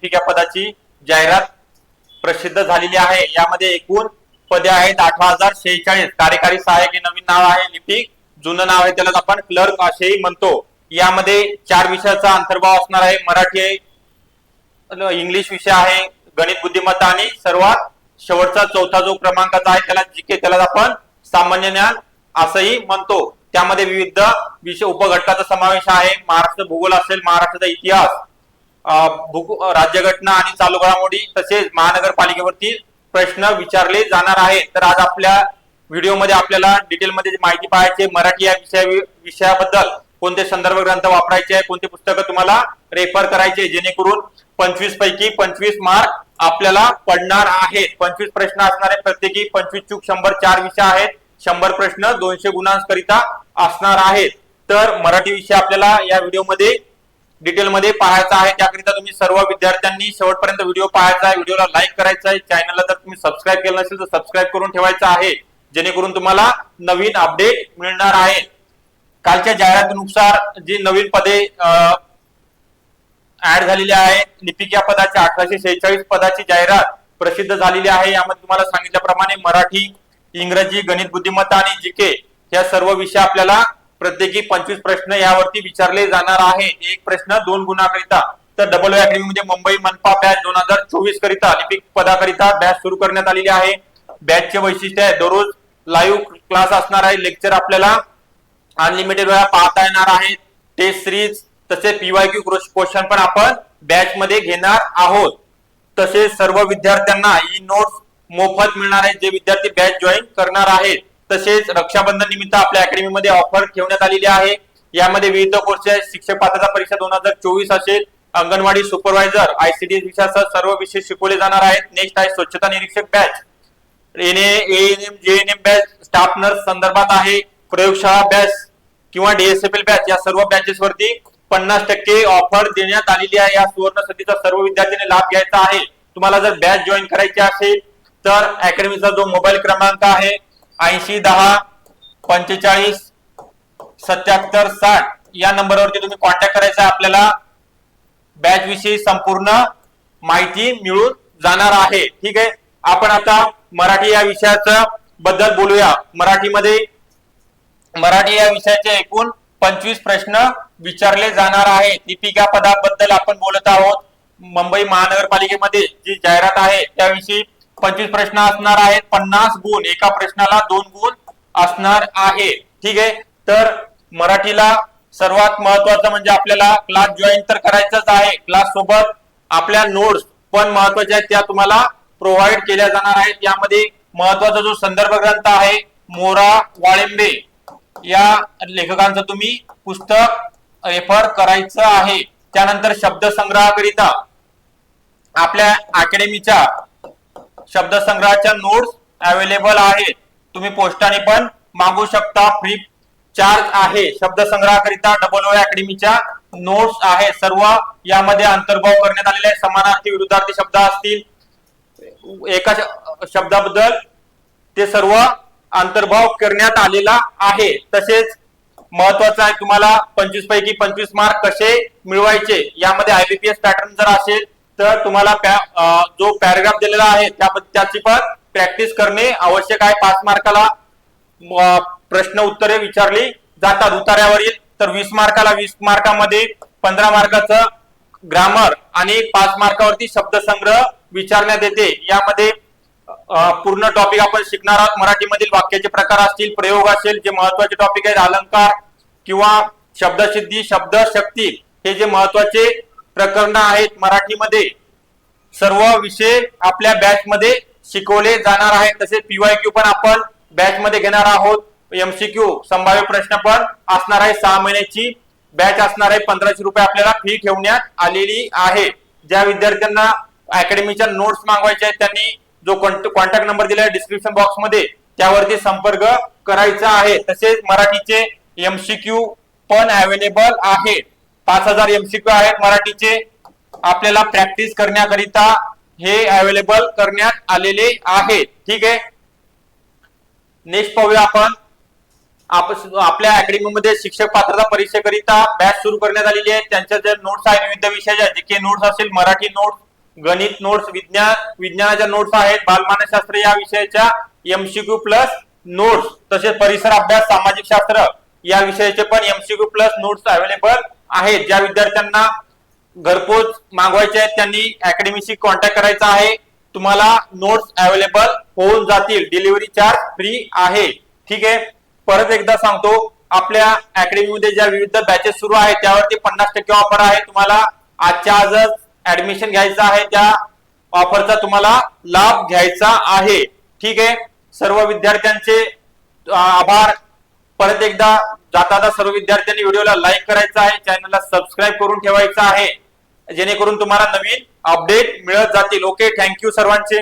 शिक्षिका पदाची जाहिरात प्रसिद्ध झालेली आहे. यामध्ये एकूण पदे आहेत अठरा हजार शेहेचाळीस. कार्यकारी सहाय्यक हे नवीन नाव आहे. लिपिक जुनं नाव आहे त्याला आपण क्लर्क असेही म्हणतो. यामध्ये चार विषयाचा अंतर्भाव असणार आहे. मराठी आहे इंग्लिश विषय आहे गणित बुद्धिमत्ता आणि सर्वात शेवटचा चौथा जो क्रमांकाचा आहे त्याला जिके त्याला आपण सामान्य ज्ञान असंही म्हणतो. त्यामध्ये विविध विषय उपघटकाचा समावेश आहे. महाराष्ट्र भूगोल असेल महाराष्ट्राचा इतिहास राज्यघटना आणि चालू घडामोडी तसेच महानगरपालिकेवरती प्रश्न विचारले जाणार आहेत. तर आज आपल्या व्हिडिओमध्ये आपल्याला डिटेलमध्ये माहिती पाहायची आहे. मराठी या विषया विषयाबद्दल कोणते संदर्भ ग्रंथ वापरायचे आहे कोणते पुस्तकं तुम्हाला रेफर करायचे जेणेकरून पंचवीस पैकी पंचवीस मार्क आपल्याला पडणार आहेत. पंचवीस प्रश्न असणार आहेत प्रत्येकी पंचवीस चूक शंभर चार विषय आहेत. शंभर प्रश्न दोनशे गुणांकरिता असणार आहेत. तर मराठी विषय आपल्याला या व्हिडिओमध्ये डिटेलमध्ये पाहायचा आहे. त्याकरिता तुम्ही सर्व विद्यार्थ्यांनी शेवटपर्यंत व्हिडिओ पाहायचा आहे. व्हिडिओला लाईक करायचा आहे. चॅनलला जर तुम्ही सबस्क्राईब केलं नसेल तर सबस्क्राईब करून ठेवायचा आहे. जेणेकरून तुम्हाला नवीन अपडेट मिळणार आहे. कालच्या जाहिरातीनुसार जी नवीन पदे ऍड झालेली आहे लिपिका पदाची अठराशे शेहेचाळीस पदाची जाहिरात प्रसिद्ध झालेली आहे. यामध्ये तुम्हाला सांगितल्याप्रमाणे मराठी इंग्रजी गणित बुद्धिमत्ता आणि जीके या सर्व विषय आपल्याला प्रत्येकी पंचवीस प्रश्न यावरती विचारले जाणार आहेत. एक प्रश्न दोन गुणाकरिता. तर डबल अकॅडमी म्हणजे मुंबई मनपा बॅच दोन हजार चोवीस करिता लिपिक पदाकरिता बॅच सुरू करण्यात आलेली आहे. बॅचचे वैशिष्ट्य आहे दररोज लाईव्ह क्लास असणार आहे. लेक्चर आपल्याला अनलिमिटेड वेळा पाहता येणार आहे. टेस्ट सिरीज तसेच पीवायक्यू क्वेश्चन पण आपण बॅच मध्ये घेणार आहोत. तसेच सर्व विद्यार्थ्यांना ई नोट्स मोफत मिळणार आहेत जे विद्यार्थी बॅच जॉईन करणार आहेत. तसेच रक्षाबंधन निमित्त आपल्या अकॅडमीमध्ये ऑफर ठेवण्यात आलेली आहे. यामध्ये विविध कोर्स आहेत शिक्षक पात्रता परीक्षा दोन हजार चोवीस असेल. अंगणवाडी सुपरवायझर आयसीडीएस विषयासह सर्व विषय शिकवले जाणार आहेत. नेक्स्ट आहे स्वच्छता निरीक्षक batch N ANM GNM batch staff nurse संदर्भात आहे. प्रयोगशाळा बॅच किंवा डीएसएफएल बॅच या सर्व बॅचेस वरती पन्नास टक्के ऑफर देण्यात आलेली आहे. या सुवर्ण संधीचा सर्व विद्यार्थ्यांनी लाभ घ्यायचा आहे. तुम्हाला जर बॅच जॉईन करायची असेल तर अकॅडमीचा जो मोबाईल क्रमांक आहे ऐंशी दहा पंचेचाळीस सत्याहत्तर साठ या नंबरवरती तुम्ही कॉन्टॅक्ट करायचा आपल्याला. बॅच विषयी संपूर्ण माहिती मिळून जाणार आहे. ठीक आहे? आपण आता मराठी या विषयाचं बद्दल बोलूया. मराठीमध्ये मराठी या विषयाचे एकूण पंचवीस प्रश्न विचारले जाणार आहेत. दीपिका पदाबद्दल आपण बोलत आहोत. मुंबई महानगरपालिकेमध्ये जी जाहिरात आहे त्याविषयी पंचवीस प्रश्न असणार आहेत. पन्नास गुण. एका प्रश्नाला दोन गुण असणार आहे. ठीक आहे? तर मराठीला सर्वात महत्वाचं म्हणजे आपल्याला क्लास जॉईन तर करायचंच आहे. क्लास सोबत आपल्या नोट्स पण महत्त्वाच्या आहेत. त्या तुम्हाला प्रोव्हाइड केल्या जाणार आहेत. यामध्ये महत्त्वाचा जो संदर्भ ग्रंथ आहे मोरा वाळिंबे. या लेखकांचं तुम्ही पुस्तक रेफर करायचं आहे. त्यानंतर शब्दसंग्रहाकरिता आपल्या अकॅडमीच्या शब्दसंग्रहाच्या नोट्स अवेलेबल आहेत. तुम्ही पोस्टाने पण मागू शकता. फ्री चार्ज आहे. शब्दसंग्रहाकरिता डबल ओ अकॅडमीच्या नोट्स आहे सर्व यामध्ये अंतर्भाव करण्यात आलेले आहे समानार्थी विरुद्धार्थी शब्द असतील. एका शब्दाबद्दल ते सर्व अंतर्भाव करण्यात आलेला आहे. तसेच महत्वाचं आहे तुम्हाला पंचवीस पैकी पंचवीस मार्क कसे मिळवायचे? यामध्ये आयबीपीएस पॅटर्न जर असेल तर तुम्हाला पॅ- जो पॅराग्राफ दिलेला आहे त्या त्याची पण प्रॅक्टिस करणे आवश्यक आहे. पाच मार्काला प्रश्न उत्तरे विचारली जातात उतार्यावरील. तर वीस मार्काला वीस मार्कामध्ये पंधरा मार्काचं ग्रामर आणि पाच मार्कावरती शब्दसंग्रह विचारण्यात येते. यामध्ये पूर्ण टॉपिक आपण शिकणार आहोत. मराठीमधील वाक्याचे प्रकार असतील प्रयोग असेल जे महत्त्वाचे टॉपिक आहेत अलंकार किंवा शब्दसिद्धी शब्द शक्ती हे जे महत्त्वाचे प्रकरण आहेत मराठीमध्ये. सर्व विषय आपल्या बॅच मध्ये शिकवले जाणार आहेत. तसेच पीवायक्यू पण आपण बॅच मध्ये घेणार आहोत. एमसीक्यू संभाव्य प्रश्न पण असणार आहे. सहा महिन्याची बॅच असणार आहे. पंधराशे रुपये आपल्याला फी ठेवण्यात आलेली आहे. ज्या विद्यार्थ्यांना अकॅडमीच्या नोट्स मागवायच्या आहेत त्यांनी जो कॉन्टॅक्ट नंबर दिला आहे डिस्क्रिप्शन बॉक्समध्ये त्यावरती संपर्क करायचा आहे. तसेच मराठीचे एमसीक्यू पण अवेलेबल आहेत पाच हजार एमसीक्यू आहेत मराठीचे. आपल्याला प्रॅक्टिस करण्याकरिता हे अवेलेबल करण्यात आलेले आहे ठीक आहे? नेक्स्ट पाहूया आपण. आप- आपल्या अकॅडमीमध्ये शिक्षक पात्रता परीक्षेकरिता बॅच सुरू करण्यात आलेली आहे. त्यांच्या ज्या नोट्स आहेत विविध विषयाच्या जे के नोट्स असेल मराठी नोट्स गणित नोट्स विज्ञान विज्ञानाच्या नोट्स आहेत बालमानसशास्त्र या विषयाच्या एमसीक्यू प्लस नोट्स तसेच परिसर अभ्यास सामाजिक शास्त्र या विषयाचे पण एमसीक्यू प्लस नोट्स अवेलेबल आहेत ज्या विद्यार्थ्यांना घरपोच मागवायचे आहेत त्यांनी अकॅडमीशी कॉन्टॅक्ट करायचा आहे. तुम्हाला नोट्स अवेलेबल होऊन जातील. डिलिव्हरी चार्ज फ्री आहे. ठीक आहे? परत एकदा सांगतो आपल्या अकॅडमीमध्ये ज्या विविध बॅचेस सुरू आहेत त्यावरती पन्नास टक्के ऑफर आहे. तुम्हाला आजच्या आजच ऍडमिशन घ्यायचं आहे. त्या ऑफरचा तुम्हाला लाभ घ्यायचा आहे. ठीक आहे? सर्व विद्यार्थ्यांचे आभार. परत एकदा जाता आता सर्व विद्यार्थ्यांनी व्हिडिओला लाईक करायचा आहे चॅनलला सबस्क्राईब करून ठेवायचं आहे. जेणेकरून तुम्हाला नवीन अपडेट मिळत जातील. ओके थँक्यू सर्वांचे.